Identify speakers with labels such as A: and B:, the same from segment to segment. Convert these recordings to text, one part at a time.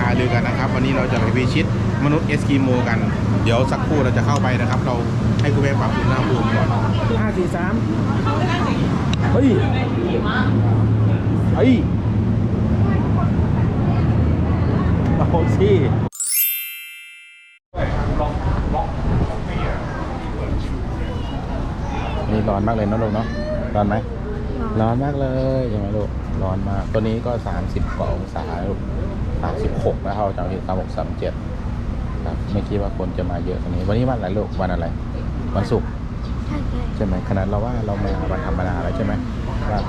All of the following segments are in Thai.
A: หารือกันนะครับ วันนี้เราจะไปพิชิตมนุษย์เอสกิโมกัน เดี๋ยวสักครู่เราจะเข้าไปนะครับ เราให้คุณแม่ปรับอุณหภูมิก่อนห้าสี่สามเฮ้ยเฮ้ยโอ้สินี่ร้อนมากเลยเนอะลูกเนาะร้อนไหมร้อนมากเลยใช่ไหมลูกร้อนมาก ตัวนี้ก็ 30กว่าองศาลูก 36นะครับจากที่36 37ครับไม่คิดว่าคนจะมาเยอะตรงนี้ วันนี้วันอะไรลูกวันอะไร วันศุกร์
B: ใช่ใช่
A: ใช่ไหมขนาดเราว่าเรามาวันธรรมดาแล้วใช่ไหมว่า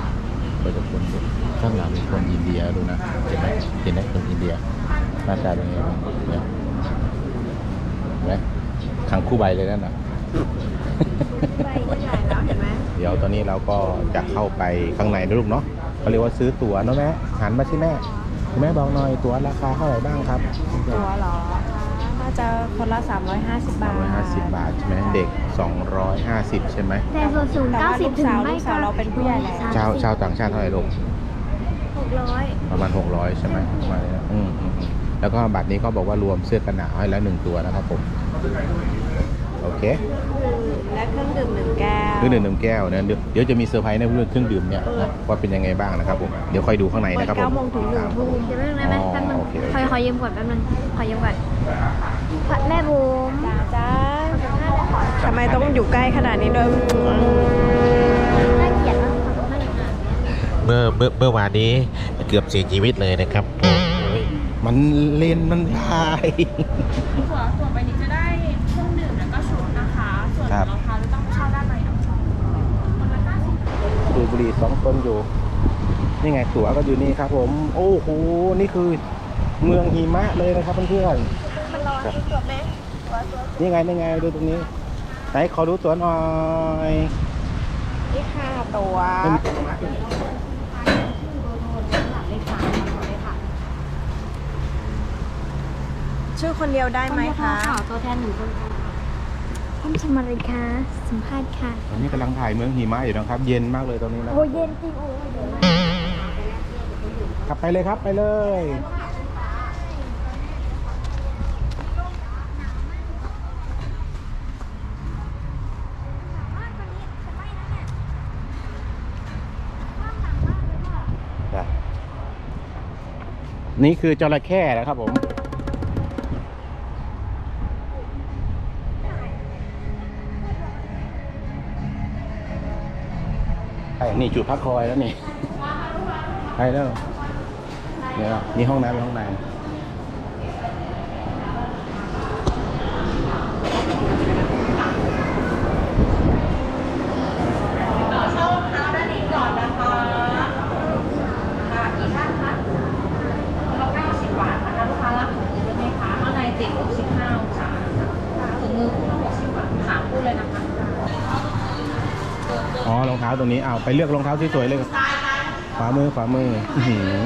A: เราจะคนดูข้างหลังมีคนอินเดียดูนะเห็นไหมเห็นไหมคนอินเดียหน้าตาเป็นยังไงบ้างเนี่ยเห็นไหมขังคู่ใบเลยนั่นน่ะ
B: ใบใหญ่แล้วเห็นไหม
A: เดี๋ยวตอนนี้เราก็จะเข้าไปข้างในนะลูกเนาะเขาเรียกว่าซื้อตั๋วเนอะแม่หันมาสิแม่คุณ แม่บอกหน่อยตั๋วราคาเท่าไหร่บ้างครับ
B: ตัวเหรอน่าจะคนละ 350 บาท
A: 350 บาทใช่ไหมเด็ก 250 ใช่ไหม
C: แต่ส่วนสูง
B: แต่ว่าลูก
C: 90ถึง
B: สาว
C: ไม่
B: ลูกสาวเราเป็นผู้ใหญ่แล้ว
A: ชาวชาวต่างชาติเท่าไหร่ลูก
C: 600
A: ประมาณ 600 ใช่ไหมประมาณนี้นะอืมอืมอืมแล้วก็บัตรนี้ก็บอกว่ารวมเสื้อกันหนาวให้แล้วหนึ่งตัวนะครับผม โอเค
B: และเครื่องดื่มหนึ่งแก้ว
A: เครื่องดื่มหนึ่งแก้วนะเดี๋ยวเดี๋ยวจะมีเซอร์ไพรส์ในเรื่องเครื่องดื่มเนี่ยนะว่าเป็นยังไงบ้างนะครับผมเดี๋ยวค่อยดูข้างใน
B: เปิด
A: นะครับผม
B: 9โมงถึง1ทุ่ม
C: เดี๋ยวแป๊บนึงนะแม่แป๊บนึง
A: อ๋อโอเค
C: ขอขอยืมก่อนแป๊บนึงขอยืมก่อนแม่บูม
B: จ้าจ้าทำไมต้องอยู่ใกล้ขนาดนี้ด้วย
C: น่าเกลียดมากขอบคุณมากเลยค่ะ
D: เมื่อเมื่อเมื่อวานนี้เกือบเสียชีวิตเลยนะครับโอ้ย
A: มันเลนมันได้
E: ส่วนส่วนใบนี้จะได้เครื่องดื่มแล้วก็ชุดนะคะ ส่วน
A: ครับ
E: รองเท้าจะต้องเช่าด้านในเอาคนละ90
A: ดูดบุหรี่สองคนอยู่ นี่ไงตั๋วก็อยู่นี่ครับ ผม โอ้โห นี่คือเมืองหิมะเลยนะครับเพื่อนๆ
B: มันร้อนดูตัวแม่
A: นี่ไงนี่ไงดูตรงนี้ ไหนขอดูตั๋วหน่อย
B: นี่ค่ะตัวชื่อคนเดียวได้ไหมคะ
C: ขอตัวแทนหนึ่งคนค่ะ ท่านสมาริคะสัมภาษณ์ค่ะ
A: ตอนนี้กำลังถ่ายเมืองหิมะอยู่นะครับ เย็นมากเลยตอนนี้นะ
C: โอ้เย็นจริงโอ้ยเย็นมาก
A: ขับไปเลยครับไปเลยจ้ะนี่คือจระเข้นะครับผม นี่จุดพักคอยแล้วนี่ไปแล้วเดี๋ยวนี่ห้องน้ำเป็นห้องน้ำ อ๋อรองเท้าตรงนี้เอาไปเลือกรองเท้าสวยๆเลยขวามือขวามืออื้อหือ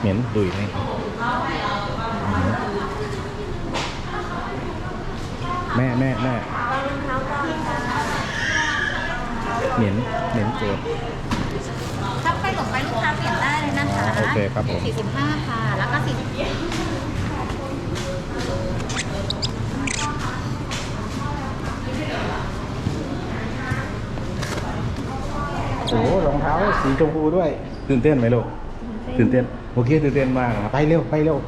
A: เหม็นดุยเลยอื้อหือแม่แม่แม่เหม็นเหม็นเกิน
C: ถ้าไปหลงไปลูกค้าเปลี่ยนได้เลยนะคะ
A: โอเคครับผม
C: 45ค่ะ แล้วก็40
A: อ้โหรองเท้าสีชมพูด้วย ตื่นเต้นไหมลูกตื่นเต้นโอเคตื่นเต้นมากนะไปเร็วไปเร็ว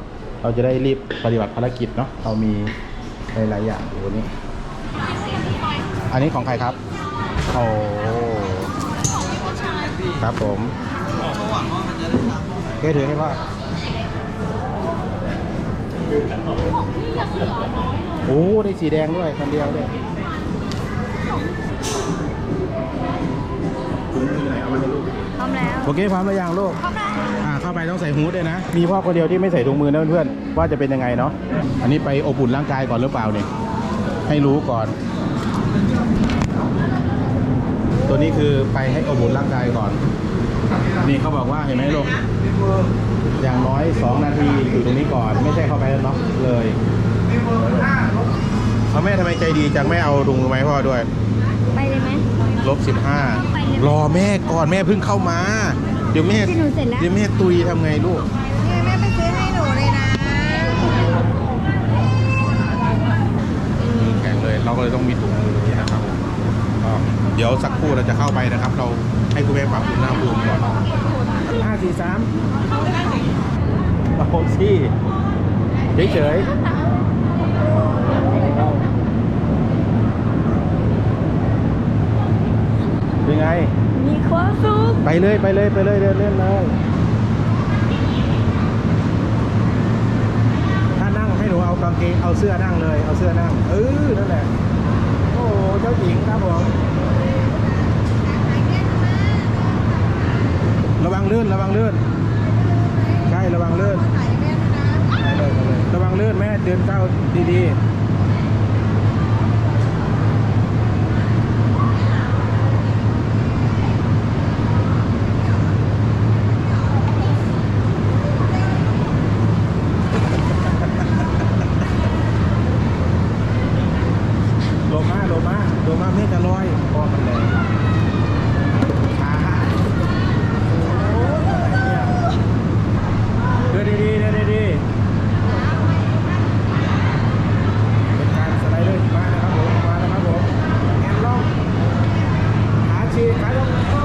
A: เราจะได้รีบปฏิบัติภารกิจเนาะเรามีหลายๆอย่างอยู่วันนี้อันนี้ของใครครับโอ้ครับผมแค่ถือให้ว่าโอ้ได้สีแดงด้วยคนเดียวด้วย
B: พร้อมแล้ว
A: โอเคพร้อมแล้วยังลูกอ่าเข้าไปต้องใส่ฮูดด้วยนะ มีพ่อคนเดียวที่ไม่ใส่ถุงมือนะเพื่อนๆว่าจะเป็นยังไงเนาะอันนี้ไปอบอุ่นร่างกายก่อนหรือเปล่าเนี่ยให้รู้ก่อน ตัวนี้คือไปให้อบอุ่นร่างกายก่อน นี่เขาบอกว่าเห็นไหมลูกอย่างน้อย 2 นาทีอยู่ตรงนี้ก่อน ไม่ใช่เข้าไปแล้วเนาะเลยเอาแม่ทำไมใจดีจังไม่เอาถุงมือไม้พ่อด้วย
C: ไปเลยไหม
A: ลบสิบห้ารอแม่ก่อนแม่เพิ่งเข้ามา เดี๋ยวแม่
C: ที่หนูเสร็จแล้ว
A: เดี๋ยวแม่ตุยทำไงลูก
B: แม่ไปซื้อให้หนูเลยนะ
A: แข็งเลยเราก็เลยต้องมีถุงมืออย่างนี้นะครับผมก็เดี๋ยวสักครู่เราจะเข้าไปนะครับ เราให้คุณแม่ปรับอุณหภูมิก่อนห้าสี่สามเอาสิเฉยๆเป็นไง
C: มีความสุข
A: ไปเลยไปเลยไปเลยเดินเล่นเลยถ้านั่งให้หนูเอากางเกงเอาเสื้อนั่งเลยเอาเสื้อนั่งเออนั่นแหละโอ้โหเจ้าหญิงครับผมระวังลื่นระวังลื่นใช่ระวังลื่นไปเลยไปเลยระวังลื่นแม่เดินก้าวดีๆ มาโลมาโลมาไม่จะลอยพอมันเลยขาโอ้ยอะไรเนี่ยเดินดีๆเดินดีๆเป็นการสไลเดอร์หิมะนะครับผมมาแล้วครับผมแอนล่องขาฉีขาลงโอ้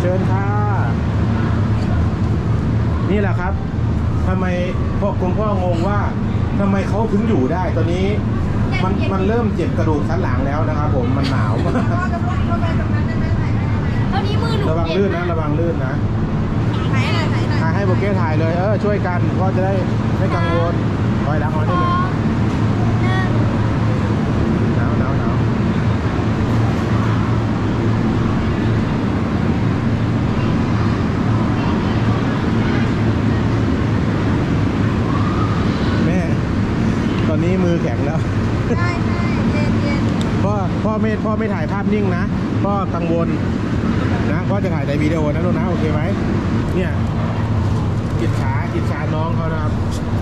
A: เชิญค่ะนี่แหละครับ ทำไมพ่อคุณพ่องงว่าทำไมเขาถึงอยู่ได้ตอนนี้ มันมันเริ่มเจ็บกระดูกสันหลังแล้วนะครับผมมันหนาวมาก
C: เท่านี้มือหนู
A: ระวังลื่นนะ ระวังลื่นนะ
B: ไหนไหนไหนไหน
A: ถ่ายให้โบเก้ถ่ายเลยเออช่วยกันก็จะได้ไม่กังวลคอยหลังคอยนิดนึงหนาวหนาวหนาวแม่ ตอนนี้มือแข็งแล้ว
B: ใช่ใช่เย็นเย็น
A: พ่อพ่อ ไม่พ่อไม่ถ่ายภาพนิ่งนะพ่อกังวลนะพ่อจะถ่ายในวิดีโอนะลูกนะโอเคไหมเนี่ยกิจฉากิจฉาน้องเขานะครับ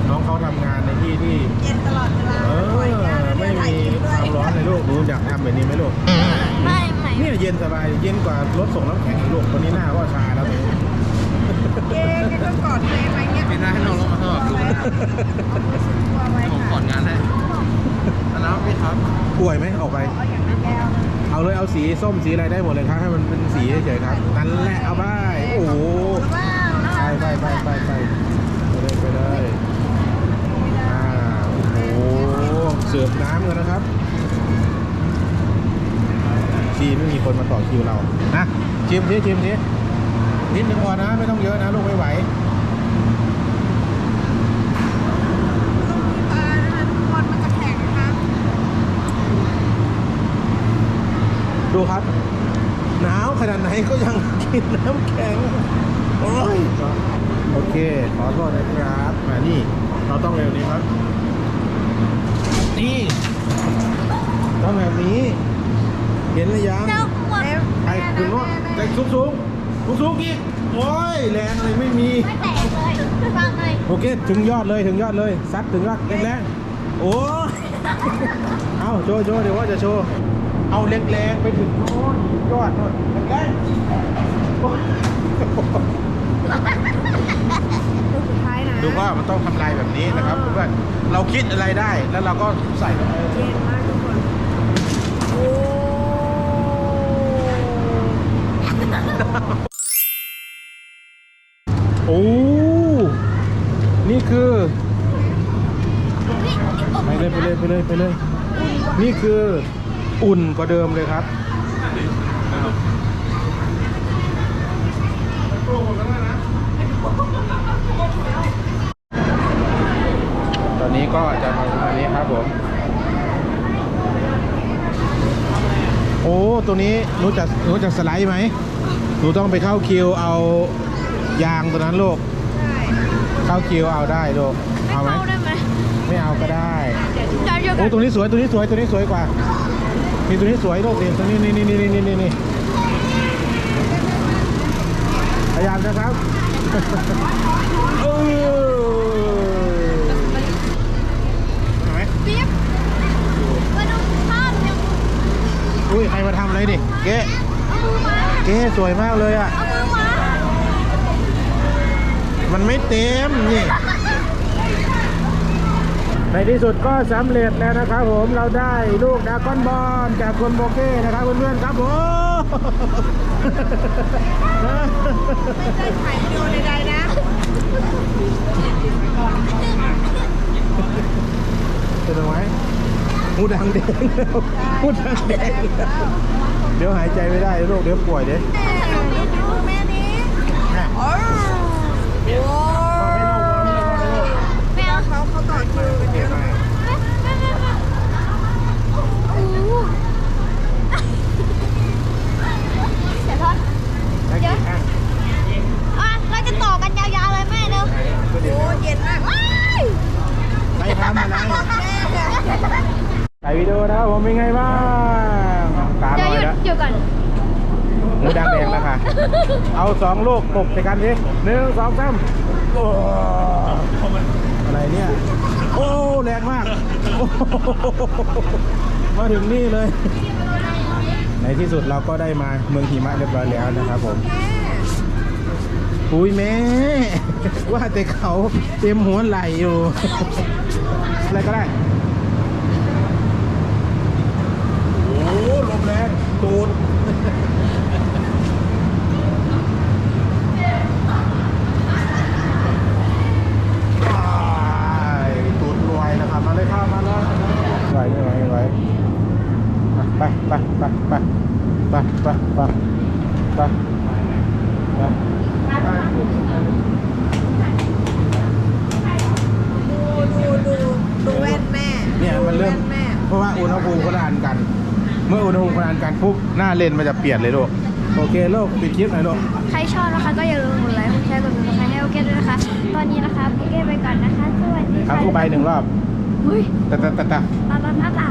A: น้องเขาทำงานในที่ที่
B: เย็นตลอดเวลา
A: เออ
B: ปล่อยยา
A: ไม่มีความร้อนเลยลูกหนูอยากทำแบบนี้ไหมลูก
C: ไม่ไม่
A: เนี่ยเย็นสบายเย็นกว่ารถส่งน้ำแข็งอีกลูกตอนนี้หน้าก็ชาแล้วเนี่ย
B: เย้ก็ต้องกอดเลยไหมเนี่ย
F: ปีหน้าให้น้องลงมาสมัครดูนะ
B: ตัวไว้
F: ผมข
B: ค่ะ
F: อนง
A: สีส้มสีอะไรได้หมดเลยครับให้มันเป็นสีเฉยๆครับนั่นแหละเอาไปโอ้โหไปไปไปไปไปไปเลยไปเลยอ่าโอ้โหเสิร์ฟน้ำกันนะครับชีไม่มีคนมาต่อคิวเรานะชิมทีชิมทีนิดนึงพอนะไม่ต้องเยอะนะลูกไม่ไหว
B: ต้องมีตานะคะทุกคนมันจะแข็งนะคะ
A: ดูครับ หนาวขนาดไหนก็ยังกินน้ำแข็ง โอ้ย โอเค ขอโทษนะครับมานี่ เราต้องเร็วนี้ครับ นี่ ต้องแบบนี้ เห็นหรือยัง
C: เจ้าปวด
A: ไอ้ถึงว่าไอ้สูงสูงสูงสูงๆอีก โอ้ย แรงเลยไม่มี
C: ไม่แตกเลยฟังเลย
A: โอเค ถึงยอดเลย ถึงยอดเลย ซัดถึงยอดแรงๆโอ้ยเอาโชว์โชว์เดี๋ยวว่าจะโชว์ เอาแรงๆไปถึงโน่นยอดโน่นแรงๆโอ้ย
B: ลูกสุดท้ายนะ
A: ดูว่ามันต้องทำลายแบบนี้นะครับเพื่อนๆเราคิดอะไรได้แล้วเราก็ใส่เข้าไป
B: เย็นมากทุกคน โอ้
A: โอ้นี่คือไปเลยไปเลยไปเลยไปเลย นี่คือ อุ่นกว่าเดิมเลยครับตอนนี้ก็จะมาประมาณนี้ครับผมโอ้ตัวนี้หนูจะหนูจะสไลด์ไหมหนูต้องไปเข้าคิวเอายางตัวนั้นลูก
B: ใช่
A: เข้าคิวเอาได้ลูกเอาไหม
C: เข้าได้ไหม
A: ไม่เอาก็ได้
C: จานเดียวกั
A: โอ้
C: น
A: ตัวนี้สวยตัวนี้สวยตัวนี้สวยกว่า นี่ตัวนี้สวยลูกนี่ตัวนี้นี่นี่นี่นี่นี่นี่พยายามนะครับเออไหม
C: ปิ๊บมาดูภาพยัง
A: อุ้ยใครมาทำอะไรดิเก๊เก๊สวยมากเลยอะ มันไม่เต็มนี่ ในที่สุดก็สำเร็จแล้วนะครับผมเราได้ลูกดราก้อนบอลจากคนโบเก้นะครับเพื่อนๆครับผมไม่ได้ถ่ายวิดีโอใดๆนะเป็นไหมหูดังแดงแล้วหูดังแดงแล้วเดี๋ยวหายใจไม่ได้ลูกเดี๋ยวป่วยเด้
C: แม่นี้โอ้
A: ถ่ายวิดีโอนะครับผมเป็นไงบ้างตาล
C: เดี๋ยว
A: อย
C: หยุด
A: แล้ว
C: หยุดก่อน
A: หมูดังแดงแล้วค่ะ เอาสองลูกปลุกใส่กันสิหนึ่งสองสามโอ้อะไรเนี่ย โอ้ แรงมากโอ้ มาถึงนี่เลย ในที่สุดเราก็ได้มาเมืองหิมะเรียบร้อยแล้วนะครับผมอุ้ยแม่ ว่าแต่เขาเต็มหัวไหลอยู่ อะไรก็ได้ อุณหภูมิคนละอันกัน เมื่ออุณหภูมิคนละอันกันปุ๊บหน้าเลนมันจะเปลี่ยนเลยลูกโอเคลูกปิดคลิปหน่อยลูก
C: ใครชอบนะคะก็อย่าลืมกดไลค์กดแชร์กดติดตามให้โอเคด้วยนะคะ ตอนนี้นะคะโอเคไปก่อนนะคะสวัสดี
A: เอา
C: ค่ะ
A: คู่ไปหนึ่งรอบ
C: เฮ้ย
A: ตะตะตะตะ
C: ตาตาตาตา